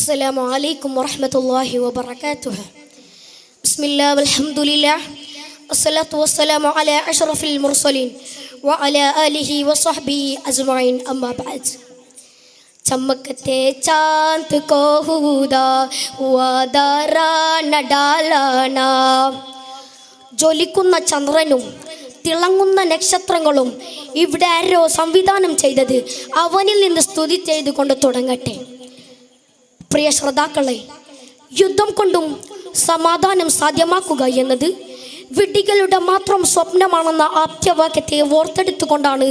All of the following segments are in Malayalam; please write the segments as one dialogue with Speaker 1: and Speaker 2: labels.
Speaker 1: السلام عليكم ورحمة الله وبركاته بسم الله والحمد لله والصلاة والسلام على أشرف المرسلين وعلى آله وصحبه أجمعين أما بعد चमकते चांद को हुदा हुआ दाराना डालाना ജ്വലിക്കുന്ന ചന്ദ്രനും തിളങ്ങുന്ന നക്ഷത്രങ്ങളും ഇവിടെ ആരോ സംവിധാനം ചെയ്തത് അവനിൽ നിന്ന് സ്തുതി ചെയ്തുകൊണ്ട് തുടങ്ങട്ടെ പ്രിയ ശ്രോതാക്കളെ യുദ്ധം കൊണ്ടും സമാധാനം സാധ്യമാക്കുക എന്നത് വിഡ്ഢികളുടെ മാത്രം സ്വപ്നമാണെന്ന ആപ്യവാക്യത്തെ ഓർത്തെടുത്തുകൊണ്ടാണ്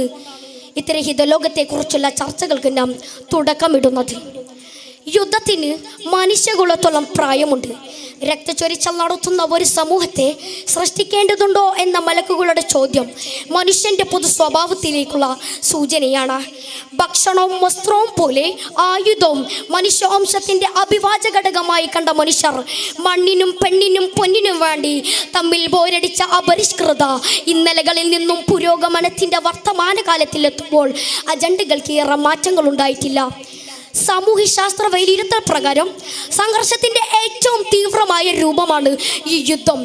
Speaker 1: ഇത്തരം ഹിതലോകത്തെക്കുറിച്ചുള്ള ചർച്ചകൾക്ക് നാം തുടക്കമിടുന്നത്. യുദ്ധത്തിന് മനുഷ്യകുലത്തോളം പ്രായമുണ്ട്. രക്തചൊരിച്ചൽ നടത്തുന്ന ഒരു സമൂഹത്തെ സൃഷ്ടിക്കേണ്ടതുണ്ടോ എന്ന മലക്കുകളുടെ ചോദ്യം മനുഷ്യന്റെ പൊതു സ്വഭാവത്തിലേക്കുള്ള സൂചനയാണ്. ഭക്ഷണവും വസ്ത്രവും പോലെ ആയുധവും മനുഷ്യവംശത്തിന്റെ അഭിവാച ഘടകമായി കണ്ട മനുഷ്യർ മണ്ണിനും പെണ്ണിനും പൊന്നിനും വേണ്ടി തമ്മിൽ പോരടിച്ച അപരിഷ്കൃത ഇന്നലകളിൽ നിന്നും പുരോഗമനത്തിന്റെ വർത്തമാനകാലത്തിലെത്തുമ്പോൾ അജണ്ടകൾക്ക് ഏറെ മാറ്റങ്ങൾ ഉണ്ടായിട്ടില്ല സാമൂഹ്യശാസ്ത്ര വിലയിരുത്തൽ പ്രകാരം സംഘർഷത്തിന്റെ ഏറ്റവും തീവ്രമായ രൂപമാണ് ഈ യുദ്ധം.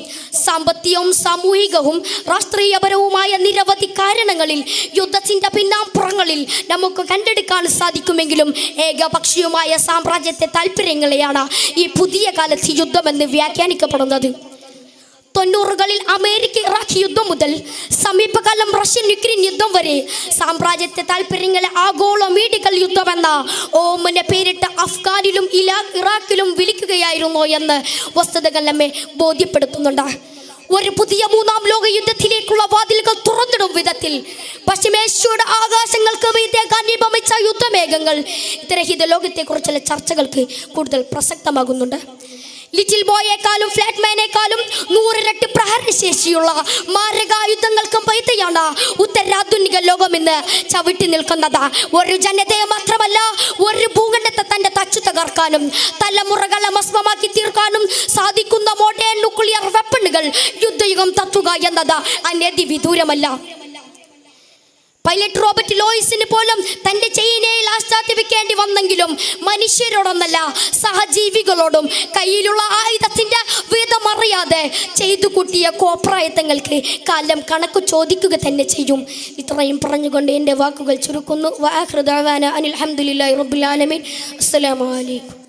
Speaker 1: സാമ്പത്തികവും സാമൂഹികവും രാഷ്ട്രീയപരവുമായ നിരവധി കാരണങ്ങളിൽ യുദ്ധത്തിന്റെ പിന്നാമ്പുറങ്ങളിൽ നമുക്ക് കണ്ടെടുക്കാൻ സാധിക്കുമെങ്കിലും ഏകപക്ഷീയമായ സാമ്രാജ്യത്തെ താല്പര്യങ്ങളെയാണ് ഈ പുതിയ കാലത്ത് യുദ്ധമെന്ന് വ്യാഖ്യാനിക്കപ്പെടുന്നത്. തൊണ്ണൂറുകളിൽ അമേരിക്ക ഇറാഖ് യുദ്ധം മുതൽ സമീപകാലം റഷ്യൻ യുക്രൈൻ യുദ്ധം വരെ. സാമ്രാജ്യത്തെ താല്പര്യങ്ങളെ ആഗോള മെഡിക്കൽ യുദ്ധമെന്ന ഓമനെ പേരിട്ട് അഫ്ഗാനിലും ഇലാ ഇറാഖിലും വിളിക്കുകയായിരുന്നു എന്ന് വസ്തുതകൾ നമ്മെ ബോധ്യപ്പെടുത്തുന്നുണ്ട്. ഒരു പുതിയ മൂന്നാം ലോക യുദ്ധത്തിലേക്കുള്ള വാതിലുകൾ തുറന്നിടും വിധത്തിൽ പശ്ചിമേഷ്യയുടെ ആകാശങ്ങൾക്ക് മീതെ കന്നിപമിച്ച യുദ്ധമേഘങ്ങൾ. ഇത്തരഹിത ലോകത്തെക്കുറിച്ചുള്ള ചർച്ചകൾക്ക് കൂടുതൽ പ്രസക്തമാകുന്നുണ്ട്. ലിറ്റിൽ ബോയേക്കാളും ഫ്ലാറ്റ്മാനേക്കാളും നൂറിരട്ടി പ്രഹരശേഷിയുള്ള മാരകായുധങ്ങൾക്കും പൈത്തയാണ് ഉത്തരാധുനിക ലോകമെന്ന് ചവിട്ടി നിൽക്കുന്നത്. ഒരു ജനതയെ മാത്രമല്ല ഒരു ഭൂഖണ്ഡത്തെ തന്റെ തച്ചു തകർക്കാനും തലമുറകളെ മസ്മമാക്കി തീർക്കാനും സാധിക്കുന്ന മോഡേൺ ന്യൂക്ലിയർ വെപ്പണുകൾ യുദ്ധയുഗം തത്തുക എന്നത് അനധി വിദൂരമല്ല പൈലറ്റ് റോബർട്ട് ലോയിസിന് പോലും തന്റെ ചെയിനയിൽ ആശ്ചാത്തിപ്പിക്കേണ്ടി വന്നെങ്കിലും മനുഷ്യരോടൊന്നല്ല സഹജീവികളോടും കയ്യിലുള്ള ആയുധത്തിന്റെ വേദമറിയാതെ ചെയ്തു കൂട്ടിയ കോപ്രായത്തങ്ങൾക്ക് കാലം കണക്ക് ചോദിക്കുക തന്നെ ചെയ്യും. ഇത്രയും പറഞ്ഞുകൊണ്ട് എന്റെ വാക്കുകൾ ചുരുക്കുന്നു. വാഹൃദാന അനിൽ അഹമ്മദില്ലാ റബുലാലമീൻ അസ്സലാമു അലൈക്കും.